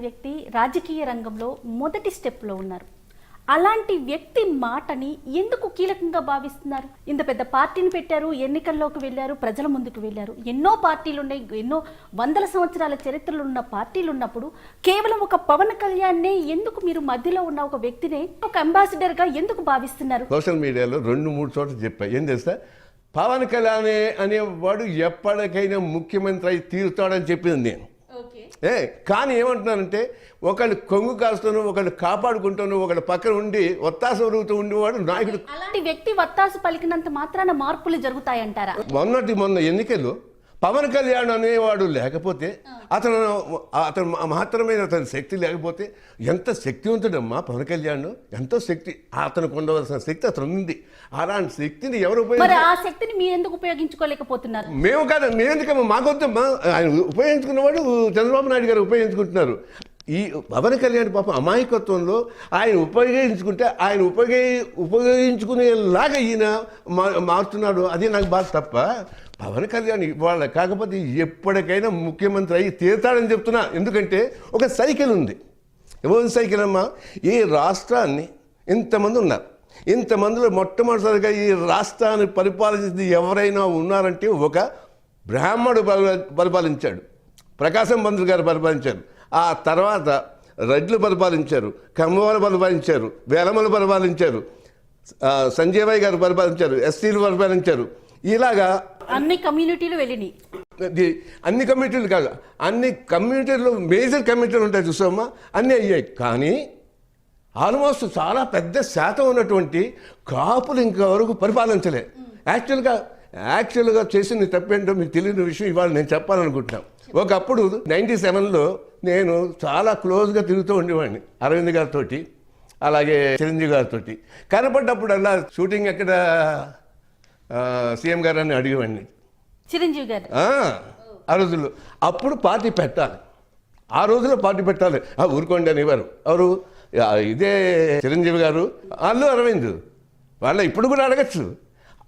వ్యక్తి రాజకీయ రంగంలో మొదటి స్టెప్లో ఉన్నారు. అలాంటి వ్యక్తి మాటని ఎందుకు కీలకంగా భావిస్తున్నారు? ఇంత పెద్ద పార్టీని పెట్టారు ఎన్నికల్లోకి వెళ్ళారు ప్రజల ముందుకు వెళ్ళారు. ఎన్నో పార్టీలు ఉన్నాయి ఎన్నో వందల సంవత్సరాల చరిత్రలు ఉన్న పార్టీలు ఉన్నప్పుడు కేవలం ఒక పవన్ కళ్యాణ్నే ఎందుకు మీరు మధ్యలో ఉన్న ఒక వ్యక్తినే ఒక అంబాసిడర్గా ఎందుకు భావిస్తున్నారు? సోషల్ మీడియాలో రెండు మూడు చోట్ల చెప్పా. ఏం తెలుసా? పవన్ కళ్యాణ్ అనేవాడు ఎప్పటికైనా ముఖ్యమంత్రి అయి తీరుతాడని చెప్పింది నేను. ఏ కానీ ఏమంటున్నానంటే ఒకళ్ళు కొంగు కాస్తాను ఒకళ్ళు కాపాడుకుంటాను ఒకళ్ళు పక్కన ఉండి ఒత్తాస ఉరుగుతూ ఉండేవాడు నాయకుడు. అలాంటి వ్యక్తి వత్తాసు పలికినంత మాత్రాన మార్పులు జరుగుతాయంటారా? మొన్నటి మొన్న ఎన్నికల్లో పవన్ కళ్యాణ్ అనేవాడు లేకపోతే అతను అతను మహత్తరమైన అతని శక్తి లేకపోతే ఎంత శక్తివంతుడమ్మా పవన్ కళ్యాణ్? ఎంతో శక్తి. అతనికి ఉండవలసిన శక్తి అతను ఉంది అలాంటి శక్తిని ఎవరు ఉపయోగించారు మీరు ఎందుకు ఉపయోగించుకోలేకపోతున్నారు? మేము కాదు మేము ఎందుకమ్మా? మాకొద్దమ్మా ఆయన ఉపయోగించుకున్నవాడు చంద్రబాబు నాయుడు గారు ఉపయోగించుకుంటున్నారు. ఈ పవన్ కళ్యాణ్ పాపం అమాయకత్వంలో ఆయన ఉపయోగించుకుంటే ఆయన ఉపయోగి ఉపయోగించుకునేలాగా ఈయన మా మారుతున్నాడు. అది నాకు బాధ తప్ప పవన్ కళ్యాణ్ ఇవాళ కాకపోతే ఎప్పటికైనా ముఖ్యమంత్రి అయ్యి తీరుతాడని చెప్తున్నా. ఎందుకంటే ఒక సైకిల్ ఉంది. ఎవరి సైకిల్ అమ్మా ఈ రాష్ట్రాన్ని ఇంతమంది ఉన్నారు. ఇంతమందిలో మొట్టమొదటిసారిగా ఈ రాష్ట్రాన్ని పరిపాలించింది ఎవరైనా ఉన్నారంటే ఒక బ్రాహ్మడు పరిపాలించాడు. ప్రకాశం పంతులు గారు పరిపాలించారు. ఆ తర్వాత రెడ్లు పరిపాలించారు. కమ్మవారు పరిపాలించారు. వేలమలు పరిపాలించారు. సంజయ్ గారు పరిపాలించారు. ఎస్సీలు పరిపాలించారు. ఇలాగా అన్ని కమ్యూనిటీలు వెళ్ళినాయి అన్ని కమిటీలు కాదు అన్ని కమ్యూనిటీలు మేజర్ కమిటీలు ఉంటాయి చూసామా అన్నీ అయ్యాయి. కానీ ఆల్మోస్ట్ చాలా పెద్ద శాతం ఉన్నటువంటి కాపులు ఇంతవరకు పరిపాలించలే. యాక్చువల్గా యాక్చువల్గా చేసిన తప్పేంటో మీకు తెలియని విషయం ఇవాళ నేను చెప్పాలనుకుంటున్నాను ఒకప్పుడు నైంటీ సెవెన్లో నేను చాలా క్లోజ్గా తిరుగుతూ ఉండేవాడిని అరవింద్ గారితో అలాగే చిరంజీవి గారితో కనపడ్డప్పుడల్లా షూటింగ్ ఎక్కడ? సీఎం గారు అని అడిగేవాడిని. చిరంజీవి గారు. ఆ, రోజుల్లో. అప్పుడు పార్టీ పెట్టాలి. ఆ రోజుల్లో పార్టీ పెట్టాలి. ఆ, ఊరుకోండి అనేవారు. ఎవరు? ఆ, ఇదే చిరంజీవి గారు. అల్లు అరవింద్. వాళ్ళ ఇప్పుడు కూడా అడగచ్చు.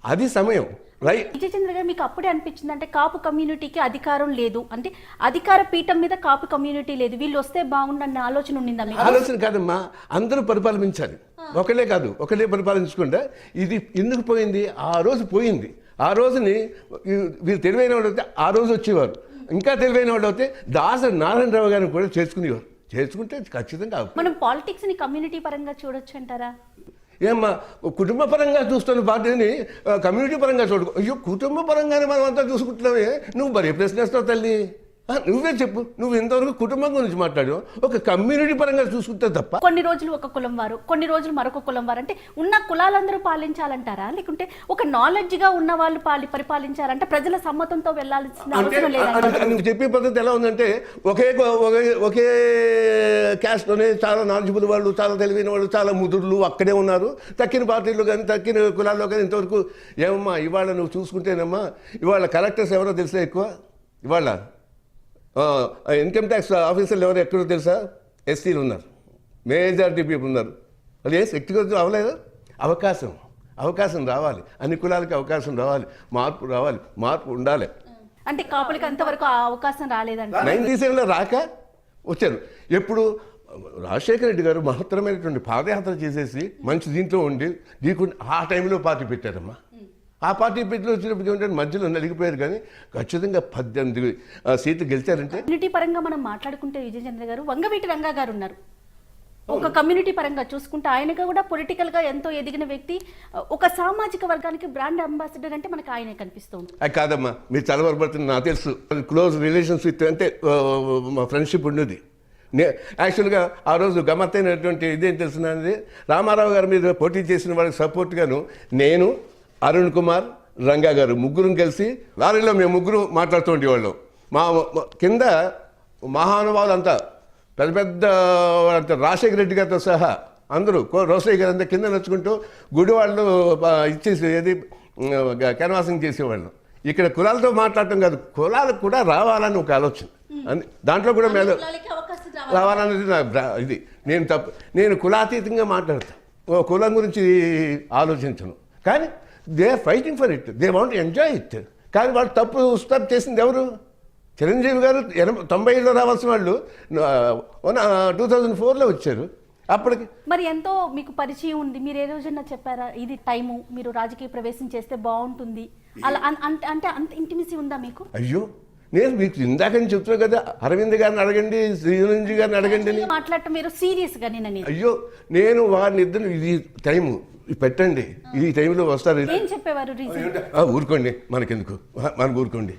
అది సమయం. రైట్ విజయచంద్ర గారు మీకు అప్పుడే అనిపించింది అంటే కాపు కమ్యూనిటీకి అధికారం లేదు. అంటే అధికార పీఠం మీద కాపు కమ్యూనిటీ లేదు. వీళ్ళు వస్తే బాగుండన్న ఆలోచన ఉండిందా ఆలోచన కాదమ్మా. అందరూ పరిపాలించాలి. ఒకలే కాదు. ఒకలే పరిపాలించకుండా ఇది ఎందుకు పోయింది? ఆ రోజు పోయింది. ఆ రోజుని వీళ్ళు తెలివైన వాళ్ళు అయితే ఆ రోజు వచ్చేవారు. ఇంకా తెలివైన వాళ్ళు అయితే దాసరి నారాయణరావు గారిని కూడా చేసుకునేవారు. చేసుకుంటే ఖచ్చితంగా మనం పాలిటిక్స్ని కమ్యూనిటీ పరంగా చూడొచ్చు అంటారా? ఏమ్మా కుటుంబ పరంగా చూస్తున్న పార్టీని కమ్యూనిటీ పరంగా చూడు. అయ్యో కుటుంబ పరంగానే మనం అంతా చూసుకుంటున్నావే నువ్వు మరి ప్రశ్నిస్తావు తల్లి? నువ్వే చెప్పు. నువ్వు ఇంతవరకు కుటుంబం గురించి మాట్లాడు ఒక కమ్యూనిటీ పరంగా చూసుకుంటే తప్ప. కొన్ని రోజులు ఒక కులం వారు కొన్ని రోజులు మరొక కులం వారు. అంటే ఉన్న కులాలందరూ పాలించాలంటారా? లేకుంటే ఒక నాలెడ్జ్గా ఉన్న వాళ్ళు పాలి పరిపాలించాలంటే ప్రజల సమ్మతంతో అవసరం లేదా? నువ్వు చెప్పే పద్ధతి ఎలా ఉందంటే ఒకే ఒకే ఒకే క్యాస్ట్లోనే చాలా నాలెడ్జబుల్ వాళ్ళు చాలా తెలివైన వాళ్ళు చాలా ముదురులు అక్కడే ఉన్నారు. తక్కిన పార్టీలు కానీ తక్కిన కులాల్లో కానీ ఇంతవరకు ఏమమ్మా ఇవాళ నువ్వు చూసుకుంటేనమ్మా ఇవాళ కలెక్టర్స్ ఎవరో తెలుసా ఎక్కువ? ఇవాళ ఇన్కమ్ ట్యాక్స్ ఆఫీసర్లు ఎవరు ఎక్కడో తెలుసా? ఎస్సీలు ఉన్నారు. మేజారిటీ పీపుల్ ఉన్నారు. వాళ్ళు ఏ అవ్వలేదు అవకాశం. అవకాశం రావాలి. అన్ని కులాలకి అవకాశం రావాలి. మార్పు రావాలి. మార్పు ఉండాలి. అంటే కాపులకి అంతవరకు అవకాశం రాలేదంట. నైన్టీ సెవెన్లో రాక వచ్చారు. ఎప్పుడు రాజశేఖర రెడ్డి గారు మహత్తరమైనటువంటి పాదయాత్ర చేసేసి మంచి దీంట్లో ఉండి దీనికి ఆ టైంలో పార్టీ పెట్టారమ్మా. ఆ పార్టీ పెట్టి వచ్చినప్పుడు మధ్యలో నలిగిపోయారు కానీ ఖచ్చితంగా పద్దెనిమిది సీట్లు గెలిచారంటే? కమ్యూనిటీ పరంగా మనం మాట్లాడుకుంటే విజయచంద్ర గారు వంగవీటి రంగా గారు ఉన్నారు. ఒక కమ్యూనిటీ పరంగా చూసుకుంటే ఆయనగా కూడా పొలిటికల్గా ఎంతో ఎదిగిన వ్యక్తి. ఒక సామాజిక వర్గానికి బ్రాండ్ అంబాసిడర్ అంటే మనకు ఆయనే కనిపిస్తూ ఉంటుంది అది కాదమ్మా మీరు చదవబడుతుంది నాకు తెలుసు. క్లోజ్ రిలేషన్స్ విత్ అంటే మా ఫ్రెండ్షిప్ ఉండేది. నే యాక్చువల్గా ఆ రోజు గమ్మత్తైనటువంటి ఇదేం తెలిసినది రామారావు గారి మీద పోటీ చేసిన వాళ్ళకి సపోర్ట్గాను నేను అరుణ్ కుమార్ రంగా గారు ముగ్గురం కలిసి లారీలో మేము ముగ్గురు మాట్లాడుతూ ఉండేవాళ్ళం. మా కింద మహానుభావులు అంతా పెద్ద పెద్ద వాళ్ళంతా రాజశేఖర రెడ్డి గారితో సహా అందరూ కో- రోసయ్య గారు అంతా కింద నచ్చుకుంటూ గుడి వాళ్ళు ఇచ్చేసి ఏది కెన్వాసింగ్ చేసేవాళ్ళు. ఇక్కడ కులాలతో మాట్లాడటం కాదు కులాలకు కూడా రావాలని ఒక ఆలోచన. దాంట్లో కూడా మేలు. రావాలనేది నా ఇది. నేను తప్పు నేను కులాతీతంగా మాట్లాడతాను ఓ కులం గురించి ఆలోచించను. కానీ they are fighting for it they want enjoy it కానీ వాళ్ళు తప్పు స్టెప్ చేసింది ఎవరు? చిరంజీవి గారు ఎనభై తొంభై ఐదులో రావాల్సిన వాళ్ళు టూ థౌజండ్ ఫోర్లో వచ్చారు. అప్పటికి మరి ఎంతో మీకు పరిచయం ఉంది. మీరు ఏ రోజన్నా చెప్పారా? ఇది టైము మీరు రాజకీయ ప్రవేశం చేస్తే బాగుంటుంది. అలా అంటే అంటే అంత ఇంటిమిసి ఉందా మీకు? అయ్యో నేను మీకు ఇందాక నేను చెప్తున్నా కదా అరవింద్ గారిని అడగండి శ్రీరంజీ గారిని అడగండి మాట్లాడటం మీరు సీరియస్గా నేను. అయ్యో నేను వారిని ఇద్దరు ఇది టైము. పెట్టండి. ఈ టైంలో వస్తారు. ఏం చెప్పేవారు ఊరుకోండి. మనకెందుకు? మనకు ఊరుకోండి.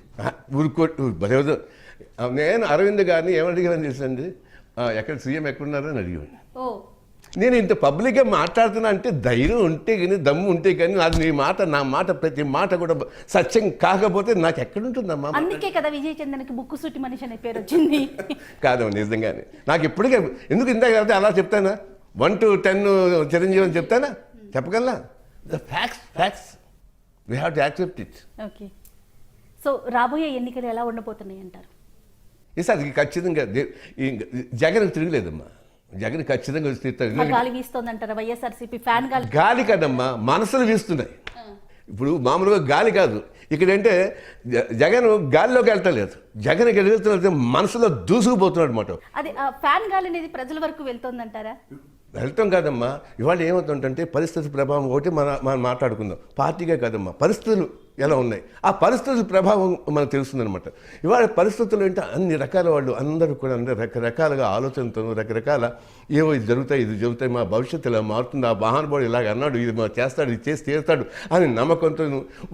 ఊరుకో భలేవదు నేను అరవింద్ గారిని ఏమడిగాను తెలుసండి ఎక్కడ సీఎం ఎక్కడున్నారని అడిగాను నేను ఇంత పబ్లిక్గా మాట్లాడుతున్నా అంటే ధైర్యం ఉంటే కానీ దమ్ము ఉంటే కానీ అది నీ మాట నా మాట ప్రతి మాట కూడా సత్యం కాకపోతే నాకు ఎక్కడుంటుందమ్మా? అందుకే కదా విజయ్ చందన్కి బుక్కు సూటి మనిషి అనే పేరు వచ్చింది. కాదు నిజంగానే. నాకు ఇప్పటికే ఎందుకు కాబట్టి అలా చెప్తానా? వన్ టు టెన్ చిరంజీవి అని చెప్తానా? చెప్పగలనా? The facts facts we have to accept it okay so రాబోయే ఎన్నికలు ఎలా ఉండబోతున్నాయి అంటారు? ఈసారి ఖచ్చితంగా. జగన్ తిరగలేదమ్మా. జగన్ ఖచ్చితంగా గాలి వీస్తోందంటారా వైఎస్ఆర్సీపీ ఫ్యాన్ గాలి? గాలి కాదమ్మా మనసులు వీస్తున్నాయి. ఇప్పుడు మామూలుగా గాలి కాదు. ఇక్కడంటే జ- జగన్ గాలిలోకి వెళ్తలేదు. జగన్ ఇక్కడ మనసులో దూసుకుపోతున్నాడు అనమాట అది ఫ్యాన్ గాలి అనేది ప్రజల వరకు వెళ్తోందంటారా? వెళ్తాం కాదమ్మా. ఇవాళ ఏమవుతుందంటే పరిస్థితి ప్రభావం ఒకటి మన మనం మాట్లాడుకుందాం. పార్టీగా కాదమ్మా. పరిస్థితులు. ఎలా ఉన్నాయి? ఆ పరిస్థితుల ప్రభావం మనకు తెలుస్తుందనమాట ఇవాళ పరిస్థితులు ఏంటంటే అన్ని రకాల వాళ్ళు అందరూ కూడా అందరూ రకరకాలుగా ఆలోచనతో రకరకాల ఏవో ఇది జరుగుతాయి ఇది జరుగుతాయి మా భవిష్యత్తు ఇలా మారుతుంది ఆ మహానుభావుడు ఇలాగ అన్నాడు ఇది మా చేస్తాడు ఇది చేసి తీరుతాడు అని నమ్మకంతో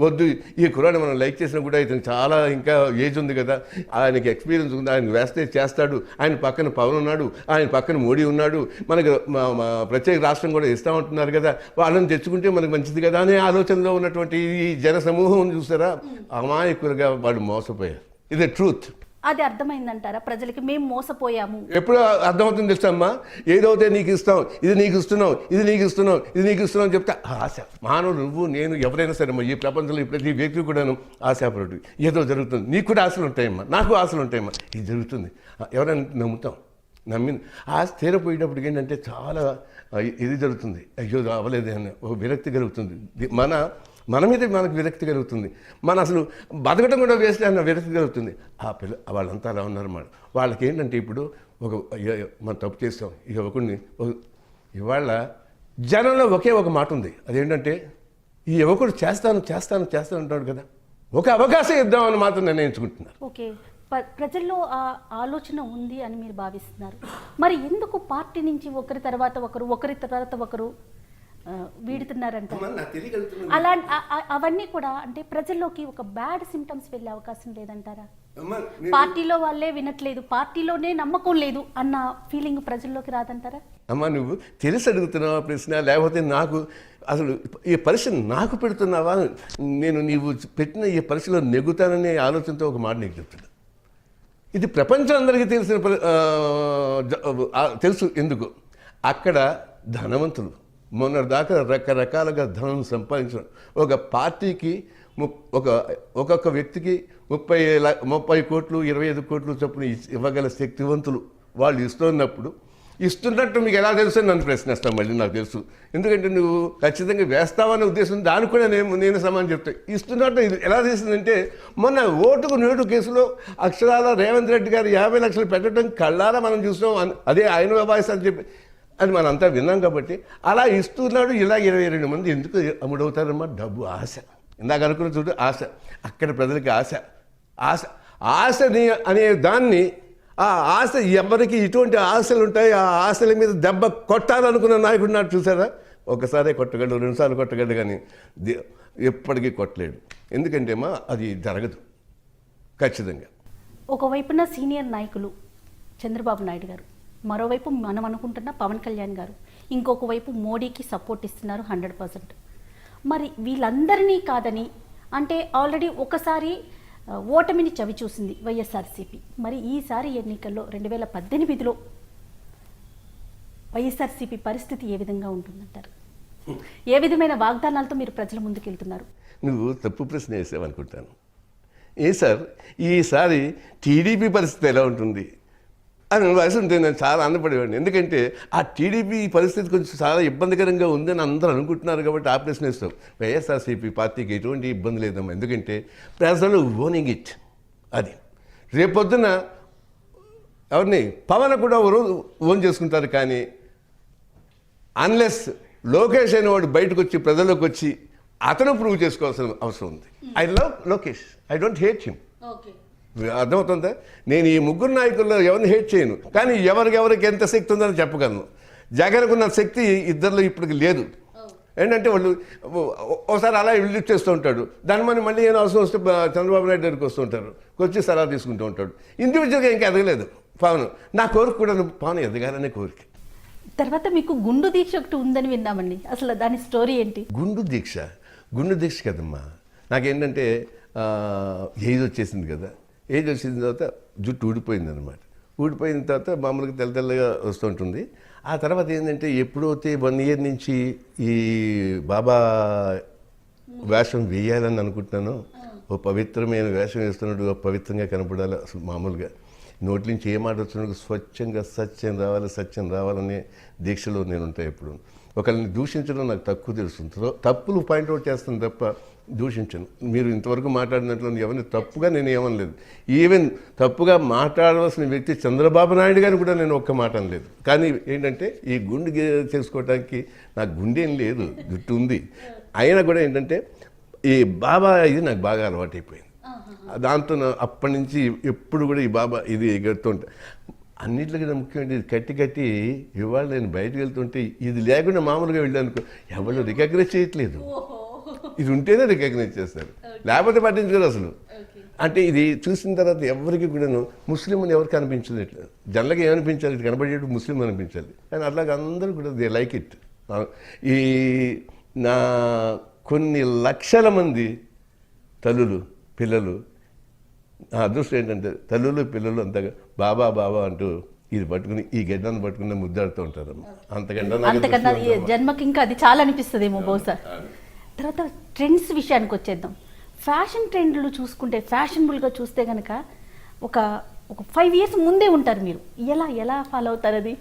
వద్దు. ఈ కురాన్ని మనం లైక్ చేసినా కూడా ఇతను చాలా ఇంకా ఏజ్ ఉంది కదా ఆయనకి ఎక్స్పీరియన్స్ ఉంది ఆయన వేస్తే చేస్తాడు. ఆయన పక్కన పవన్ ఉన్నాడు ఆయన పక్కన మోడీ ఉన్నాడు మనకు మా ప్రత్యేక రాష్ట్రం కూడా ఇస్తా ఉంటున్నారు కదా వాళ్ళని తెచ్చుకుంటే మనకు మంచిది కదా అనే ఆలోచనలో ఉన్నటువంటి ఈ జన సమూహం చూసారా? అమాయకులుగా వాళ్ళు మోసపోయారు ఇది ట్రూత్ అది అర్థమైందంటారా ప్రజలకి? మేము మోసపోయాము. ఎప్పుడు అర్థమవుతుంది తెలుసమ్మా ఏదైతే నీకు ఇస్తాం ఇది నీకు ఇస్తున్నాం ఇది నీకు ఇస్తున్నాం ఇది నీకు ఇస్తున్నాం అని చెప్తే ఆశ. మానవుడు నువ్వు నేను ఎవరైనా సరే అమ్మా ఈ ప్రపంచంలో ప్రతి వ్యక్తి కూడాను ఆశాపరుడు. ఏదో జరుగుతుంది. నీకు కూడా ఆశలు ఉంటాయమ్మా. నాకు ఆశలు ఉంటాయమ్మా. ఇది జరుగుతుంది. ఆ, ఎవరైనా నమ్ముతాం. నమ్మి ఆశ తీరపోయేటప్పుడు ఏంటంటే చాలా ఆ, ఇది జరుగుతుంది. అయ్యో అవ్వలేదు అని ఒక విరక్తి కలుగుతుంది. మన మన మీద మనకు విరక్తి కలుగుతుంది. మన అసలు బతకడం కూడా వేస్ట్ అన్న విరక్తి కలుగుతుంది. ఆ పిల్ల వాళ్ళంతా అలా ఉన్నారన్నమాట వాళ్ళకి ఏంటంటే ఇప్పుడు ఒక అయ్యో, మనం తప్పు చేస్తాం. ఈ యువకుడిని ఇవాళ జనంలో ఒకే ఒక మాట ఉంది. అదేంటంటే ఈ యువకుడు చేస్తాను చేస్తాను చేస్తాను అంటాడు కదా. ఒక అవకాశం ఇద్దామని మాత్రం నిర్ణయించుకుంటున్నారు. ఓకే. ప్రజల్లో ఆ ఆలోచన ఉంది అని మీరు భావిస్తున్నారు. మరి ఎందుకు పార్టీ నుంచి ఒకరి తర్వాత ఒకరు ఒకరి తర్వాత ఒకరు వీడుతున్నారంట. అలా అవన్నీ కూడా అంటే ప్రజల్లోకి ఒక బ్యాడ్ సిమ్టమ్స్ వెళ్ళే అవకాశం లేదంటారా? పార్టీలో వాళ్ళే వినట్లేదు పార్టీలోనే నమ్మకం లేదు అన్న ఫీలింగ్ ప్రజల్లోకి రాదంటారా? అమ్మ నువ్వు తెలిసి అడుగుతున్నావా ప్రశ్న? లేకపోతే నాకు అసలు ఈ పరీక్ష నాకు పెడుతున్నావా? నేను నీవు పెట్టిన ఈ పరీక్షలో నెగ్గుతాననే ఆలోచనతో ఒక మాట నీకు చెప్తున్నా. ఇది ప్రపంచం అందరికీ తెలిసిన తెలుసు ఎందుకు? అక్కడ ధనవంతులు మొన్నటిదాకా రకరకాలుగా ధనం సంపాదించడం. ఒక పార్టీకి ము- ఒక ఒక్కొక్క వ్యక్తికి ముప్పై ముప్పై కోట్లు ఇరవై ఐదు కోట్లు చొప్పున ఇవ్వగల శక్తివంతులు వాళ్ళు ఇస్తున్నప్పుడు ఇస్తున్నట్టు మీకు ఎలా తెలుసు నన్ను ప్రశ్నిస్తాను మళ్ళీ నాకు తెలుసు. ఎందుకంటే నువ్వు ఖచ్చితంగా వేస్తావనే ఉద్దేశం దానికి కూడా నేను నేను సమానం చెప్తాను ఇస్తున్నట్టు ఇది ఎలా తెలిసిందంటే మొన్న ఓటుకు నోటు కేసులో అక్షరాల రేవంత్ రెడ్డి గారు యాభై లక్షలు పెట్టడం కళ్ళారా మనం చూసాం అదే ఆయన వాయిస్ అని చెప్పి అని మనం అంతా విన్నాం కాబట్టి అలా ఇస్తున్నాడు ఇలా ఇరవై రెండు మంది ఎందుకు అమ్ముడవుతారమ్మా? డబ్బు ఆశ. ఇందాక అనుకున్న చూడు ఆశ. అక్కడ ప్రజలకి ఆశ. ఆశ. ఆశని అనే దాన్ని ఆ ఆశ ఎవరికి ఇటువంటి ఆశలు ఉంటాయి? ఆ ఆశల మీద దెబ్బ కొట్టాలనుకున్న నాయకుడు నాడు చూసారా? ఒకసారి కొట్టగలడు రెండుసార్లు కొట్టగలడు కానీ ఎప్పటికీ కొట్టలేడు. ఎందుకంటే మా అది జరగదు. ఖచ్చితంగా. ఒకవైపున సీనియర్ నాయకులు చంద్రబాబు నాయుడు గారు మరోవైపు మనం అనుకుంటున్న పవన్ కళ్యాణ్ గారు ఇంకొక వైపు మోడీకి సపోర్ట్ ఇస్తున్నారు హండ్రెడ్ పర్సెంట్. మరి వీళ్ళందరినీ కాదని అంటే ఆల్రెడీ ఒకసారి ఓటమిని చవి చూసింది వైఎస్ఆర్సీపీ. మరి ఈసారి ఎన్నికల్లో రెండు వేల పద్దెనిమిదిలో వైఎస్ఆర్సీపీ పరిస్థితి ఏ విధంగా ఉంటుందంటారు? ఏ విధమైన వాగ్దానాలతో మీరు ప్రజల ముందుకు వెళ్తున్నారు నువ్వు తప్పు ప్రశ్న వేసావనుకుంటాను. ఏ సార్ ఈసారి టీడీపీ పరిస్థితి ఎలా ఉంటుంది? అని వయసు ఉంటే నేను చాలా ఆనందపడేవాడిని. ఎందుకంటే ఆ టీడీపీ పరిస్థితి కొంచెం చాలా ఇబ్బందికరంగా ఉందని అందరూ అనుకుంటున్నారు కాబట్టి ఆ ప్రశ్న వేస్తాం వైఎస్ఆర్సీపీ పార్టీకి ఎటువంటి ఇబ్బంది లేదమ్మా. ఎందుకంటే ప్రజలు ఓనింగ్ ఇట్ అది. రేపొద్దున ఎవరిని? పవన్ కూడా ఓ రోజు ఓన్ చేసుకుంటారు కానీ అన్లెస్ లోకేష్ అనేవాడు బయటకు వచ్చి ప్రజల్లోకి వచ్చి అతను ప్రూవ్ చేసుకోవాల్సిన అవసరం ఉంది. I love Lokesh. I don't hate him okay అర్థమవుతుందా? నేను ఈ ముగ్గురు నాయకుల్లో ఎవరిని హేట్ చేయను. కానీ ఎవరికెవరికి ఎంత శక్తి ఉందని చెప్పగలను. జగన్కు ఉన్న శక్తి ఇద్దరిలో ఇప్పటికి లేదు. ఏంటంటే వాళ్ళు ఓసారి అలా విజిట్ చేస్తూ ఉంటాడు. దాని మన మళ్ళీ ఏమైనా అవసరం వస్తే చంద్రబాబు నాయుడు దగ్గరికి వస్తూ ఉంటారు. వచ్చి సలహా తీసుకుంటూ ఉంటాడు. ఇండివిజువల్గా ఇంకా ఎదగలేదు. పవన్ నా కోరిక కూడా పవన్ ఎదగాలనే కోరిక. తర్వాత మీకు గుండు దీక్ష ఒకటి ఉందని విన్నామండి. అసలు దాని స్టోరీ ఏంటి? గుండు దీక్ష? గుండు దీక్ష కదమ్మా. నాకేంటంటే ఏజ్ వచ్చేసింది కదా. ఏజ్ వచ్చిన తర్వాత జుట్టు ఊడిపోయింది అనమాట ఊడిపోయిన తర్వాత మామూలుగా తెల్ల తెల్లగా వస్తుంటుంది ఆ తర్వాత ఏంటంటే ఎప్పుడైతే వన్ ఇయర్ నుంచి ఈ బాబా వేషం వేయాలని అనుకుంటున్నాను. ఓ పవిత్రమైన వేషం వేస్తున్నట్టు పవిత్రంగా కనపడాలి అసలు మామూలుగా. నోటి నుంచి ఏ మాట వచ్చినట్టు స్వచ్ఛంగా సత్యం రావాలి సత్యం రావాలనే దీక్షలో నేను ఉంటాయి ఎప్పుడు. ఒకరిని దూషించడం నాకు తక్కువ తెలుస్తుంది తప్పులు పాయింట్అవుట్ చేస్తాను తప్ప దూషించను. మీరు ఇంతవరకు మాట్లాడినట్లు ఎవరిని తప్పుగా నేను ఏమనలేదు. ఈవెన్ తప్పుగా మాట్లాడవలసిన వ్యక్తి చంద్రబాబు నాయుడు గారిని కూడా నేను ఒక్క మాట అనలేదు. కానీ ఏంటంటే ఈ గుండె చేసుకోవడానికి నాకు గుండె ఏం లేదు జుట్టు ఉంది. అయినా కూడా ఏంటంటే ఈ బాబా ఇది నాకు బాగా అలవాటైపోయింది. దాంతో అప్పటి నుంచి ఎప్పుడు కూడా ఈ బాబా ఇది ఎగురుతుంటా అన్నింటికన్నా ముఖ్యమైన ఇది కట్టి కట్టి ఇవాళ నేను బయటకు వెళ్తుంటే ఇది లేకుండా మామూలుగా వెళ్ళానుకో ఎవరు రికగ్నైజ్ చేయట్లేదు. ఇది ఉంటేనే రికగ్నైజ్ చేస్తారు. లేకపోతే పట్టించుకోరు అసలు. అంటే ఇది చూసిన తర్వాత ఎవరికి కూడాను ముస్లిం అని ఎవరికి అనిపించలేదు. జనరల్గా ఏమనిపించాలి? ఇది కనబడేటప్పుడు ముస్లిం అనిపించాలి. కానీ అట్లాగే అందరూ కూడా దే లైక్ ఇట్. ఈ నా కొన్ని లక్షల మంది తల్లులు పిల్లలు నా అదృష్టం ఏంటంటే తల్లులు పిల్లలు అంతగా బాబా బాబా అంటూ ఇది పట్టుకుని ఈ గడ్డను పట్టుకుని ముద్దాడుతూ ఉంటారు అంతకంటే. జన్మకి ఇంకా అది చాలా అనిపిస్తుందేమో బహుశా. తర్వాత ట్రెండ్స్ విషయానికి వచ్చేద్దాం. ఫ్యాషన్ ట్రెండ్లు చూసుకుంటే ఫ్యాషనబుల్గా చూస్తే కనుక ఒక ఒక ఫైవ్ ఇయర్స్ ముందే ఉంటారు మీరు. ఎలా ఎలా ఫాలో అవుతారు అది?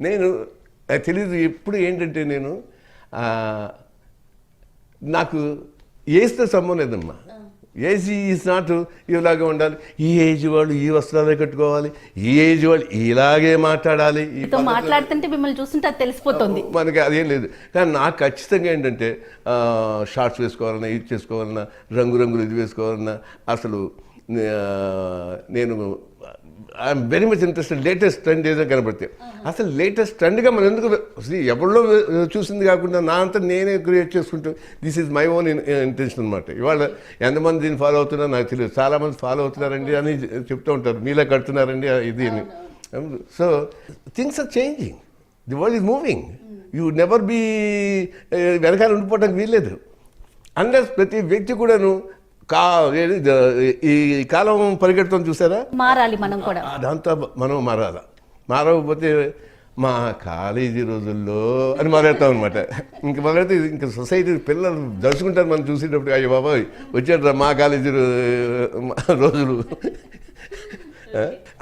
నేను తెలీదు ఎప్పుడు ఏంటంటే నేను నాకు ఏజ్తో సంబంధం లేదమ్మా. ఏజ్ ఈజ్ నాట్ ఇలాగే ఉండాలి. ఈ ఏజ్ వాళ్ళు ఈ వస్త్రాలే కట్టుకోవాలి. ఈ ఏజ్ వాళ్ళు ఇలాగే మాట్లాడాలి. మాట్లాడుతుంటే మిమ్మల్ని చూస్తుంటే అది తెలిసిపోతుంది. మనకి అదేం లేదు. కానీ నాకు ఖచ్చితంగా ఏంటంటే షార్ట్స్ వేసుకోవాలన్నా ఇది చేసుకోవాలన్నా రంగు రంగులు ఇది వేసుకోవాలన్నా అసలు నేను I'm very much interested latest trend ఏదో కనబడితే అసలు లేటెస్ట్ ట్రెండ్గా మనం ఎందుకు ఎవరిలో చూసింది కాకుండా నా అంతా నేనే క్రియేట్ చేసుకుంటూ this is my own intention అనమాట ఇవాళ ఎంతమంది దీన్ని ఫాలో అవుతున్నారో? నాకు తెలియదు. చాలామంది ఫాలో అవుతున్నారండి అని చెప్తూ ఉంటారు. మీలా కడుతున్నారండి ఇది అని. So things are changing the world is moving you never be వెనకాల ఉండిపోవడానికి వీల్లేదు. అన్లెస్ ప్రతి వ్యక్తి కూడాను కా ఈ కాలం పరిగెడుతుంది చూసారా? మారాలి మనం కూడా. ఆ దాంతో మనం మారాల? మారకపోతే మా కాలేజీ రోజుల్లో అని మొదలెడతాం అనమాట ఇంక మొదలెడితే ఇంకా సొసైటీ పిల్లలు దర్శకుంటారు మనం చూసేటప్పుడు. అయ్యో బాబాయ్ వచ్చాడు మా కాలేజీ రోజులు.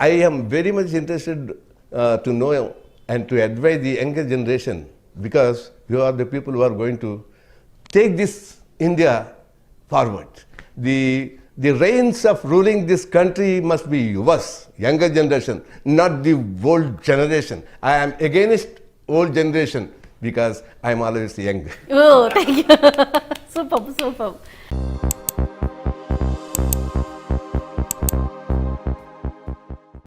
I am very much interested to know and to advise the younger generation because you are the people who are going to take this India forward. the, the reins of ruling this country must be yours, younger generation, not the old generation. I am against old generation because I am always young. Oh, thank you. superb, superb.